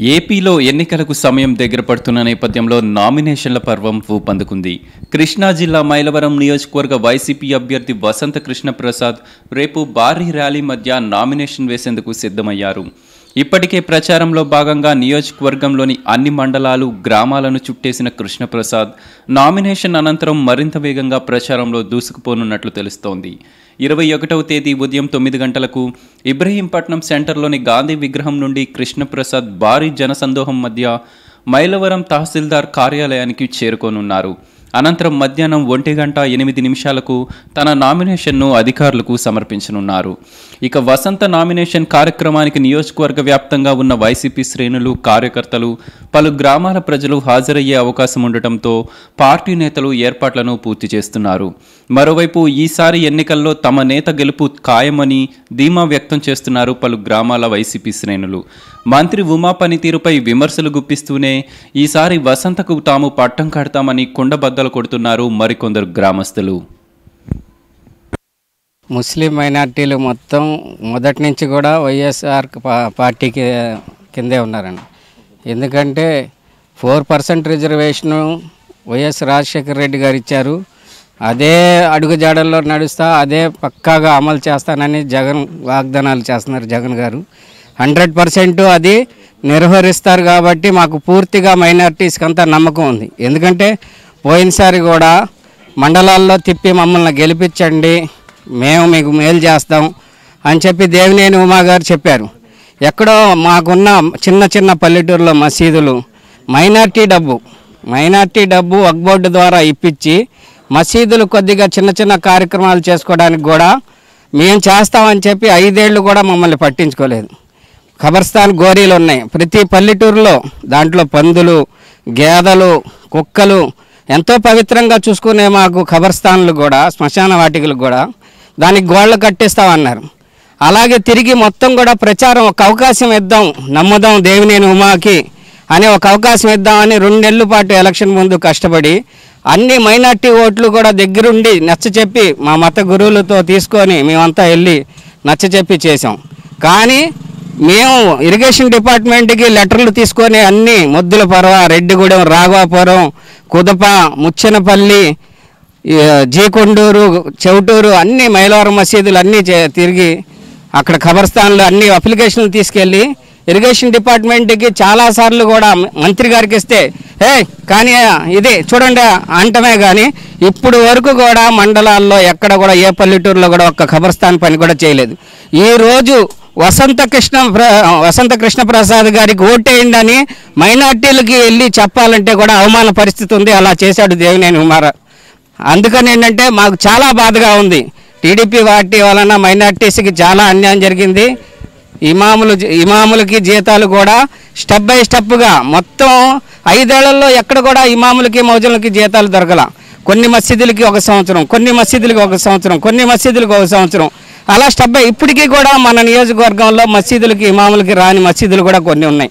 ఏపీలో ఎన్నికలకు సమయం దగ్గర పడుతున్న నేపథ్యంలో నామినేషన్ల పర్వం ఊపందుకుంది. కృష్ణా జిల్లా మైలవరం నియోజకవర్గ వైసీపీ అభ్యర్థి వసంత కృష్ణ ప్రసాద్ రేపు భారీ ర్యాలీ మధ్య నామినేషన్ వేసేందుకు సిద్ధమయ్యారు. ఇప్పటికే ప్రచారంలో భాగంగా నియోజకవర్గంలోని అన్ని మండలాలు గ్రామాలను చుట్టేసిన కృష్ణప్రసాద్ నామినేషన్ అనంతరం మరింత వేగంగా ప్రచారంలో దూసుకుపోనున్నట్లు తెలుస్తోంది. ఇరవై ఒకటవ తేదీ ఉదయం తొమ్మిది గంటలకు ఇబ్రహీంపట్నం సెంటర్లోని గాంధీ విగ్రహం నుండి కృష్ణప్రసాద్ భారీ జనసందోహం మధ్య మైలవరం తహసీల్దార్ కార్యాలయానికి చేరుకోనున్నారు. అనంతరం మధ్యాహ్నం ఒంటి గంట ఎనిమిది నిమిషాలకు తన నామినేషన్ను అధికారులకు సమర్పించనున్నారు. ఇక వసంత నామినేషన్ కార్యక్రమానికి నియోజకవర్గ వ్యాప్తంగా ఉన్న వైసీపీ శ్రేణులు కార్యకర్తలు పలు గ్రామాల ప్రజలు హాజరయ్యే అవకాశం ఉండటంతో పార్టీ నేతలు ఏర్పాట్లను పూర్తి చేస్తున్నారు. మరోవైపు ఈసారి ఎన్నికల్లో తమ నేత గెలుపు ఖాయమని ధీమా వ్యక్తం చేస్తున్నారు పలు గ్రామాల వైసీపీ శ్రేణులు. మంత్రి ఉమా పనితీరుపై విమర్శలు గుప్పిస్తూనే ఈసారి వసంతకు తాము పట్టం కడతామని కుండబద్దలు కొడుతున్నారు మరికొందరు గ్రామస్తులు. ముస్లిం మైనార్టీలు మొత్తం మొదటి నుంచి కూడా వైఎస్ఆర్ పార్టీకి కిందే ఉన్నారండి. ఎందుకంటే four percent reservation YS Rajasekhara Reddy garu ఇచ్చారు. అదే అడుగుజాడల్లో నడుస్తా అదే పక్కాగా అమలు చేస్తానని జగన్ వాగ్దానాలు చేస్తున్నారు జగన్ గారు. హండ్రెడ్ పర్సెంట్ అది నిర్వహిస్తారు కాబట్టి మాకు పూర్తిగా మైనార్టీస్కి అంతా నమ్మకం ఉంది. ఎందుకంటే పోయినసారి కూడా మండలాల్లో తిప్పి మమ్మల్ని గెలిపించండి మేము మీకు మేలు చేస్తాం అని చెప్పి దేవినేని ఉమా గారు చెప్పారు. ఎక్కడో మాకున్న చిన్న చిన్న పల్లెటూరులో మసీదులు. మైనార్టీ డబ్బు. మైనార్టీ డబ్బు వక్బోర్డు ద్వారా ఇప్పించి మసీదులు కొద్దిగా చిన్న చిన్న కార్యక్రమాలు చేసుకోవడానికి కూడా మేము చేస్తామని చెప్పి ఐదేళ్ళు కూడా మమ్మల్ని పట్టించుకోలేదు. ఖబర్స్థాన్ గోరీలు ఉన్నాయి. ప్రతి పల్లెటూరులో దాంట్లో పందులు గేదెలు కుక్కలు ఎంతో పవిత్రంగా చూసుకునే మాకు ఖబర్స్థాన్లు కూడా శ్మశాన వాటికలు కూడా దానికి గోళ్ళు కట్టిస్తామన్నారు. అలాగే తిరిగి మొత్తం కూడా ప్రచారం ఒక అవకాశం ఇద్దాం నమ్మదాం దేవినేని ఉమాకి అనే ఒక అవకాశం ఇద్దామని రెండు నెలల పాటు ఎలక్షన్ ముందు కష్టపడి అన్ని మైనార్టీ ఓట్లు కూడా దగ్గరుండి నచ్చ చెప్పి మా మత గురువులతో తీసుకొని మేమంతా వెళ్ళి నచ్చ చెప్పి చేసాం కానీ మేము ఇరిగేషన్ డిపార్ట్మెంట్కి లెటర్లు తీసుకొని అన్ని ముద్దుల పర్వ రెడ్డిగూడెం రాఘవాపురం కుదప ముచ్చనపల్లి జీకొండూరు చెవుటూరు అన్ని మైలవరం మసీదులు అన్నీ చే- తిరిగి అక్కడ ఖబర్స్థాన్లో అన్ని అప్లికేషన్లు తీసుకెళ్ళి ఇరిగేషన్ డిపార్ట్మెంట్కి చాలాసార్లు కూడా మంత్రి గారికి ఇస్తే ఏ కానీ ఇది చూడండి అంటమే కానీ ఇప్పుడు వరకు కూడా మండలాల్లో ఎక్కడ కూడా ఏ పల్లెటూరులో కూడా ఒక్క ఖబర్స్థాన్ పని కూడా చేయలేదు. ఈ రోజు వసంత కృష్ణ ప్ర- వసంత కృష్ణ ప్రసాద్ గారికి ఓటేయండి అని మైనార్టీలకి వెళ్ళి చెప్పాలంటే కూడా అవమాన పరిస్థితి ఉంది. అలా చేశాడు దేవినేని కుమార. అందుకని ఏంటంటే మాకు చాలా బాధగా ఉంది. టీడీపీ పార్టీ వలన మైనార్టీస్కి చాలా అన్యాయం జరిగింది. ఇమాములు ఇమాములకి జీతాలు కూడా స్టెప్ బై స్టెప్గా మొత్తం ఐదేళ్ళలో ఎక్కడ కూడా ఇమాములకి మౌజులకి జీతాలు దొరకల. కొన్ని మసీదులకి ఒక సంవత్సరం కొన్ని మసీదులకి ఒక సంవత్సరం కొన్ని మసీదులకి ఒక సంవత్సరం. అలా స్టెప్ బై ఇప్పటికీ కూడా మన నియోజకవర్గంలో మసీదులకి ఇమాములకి రాని మసీదులు కూడా కొన్ని ఉన్నాయి.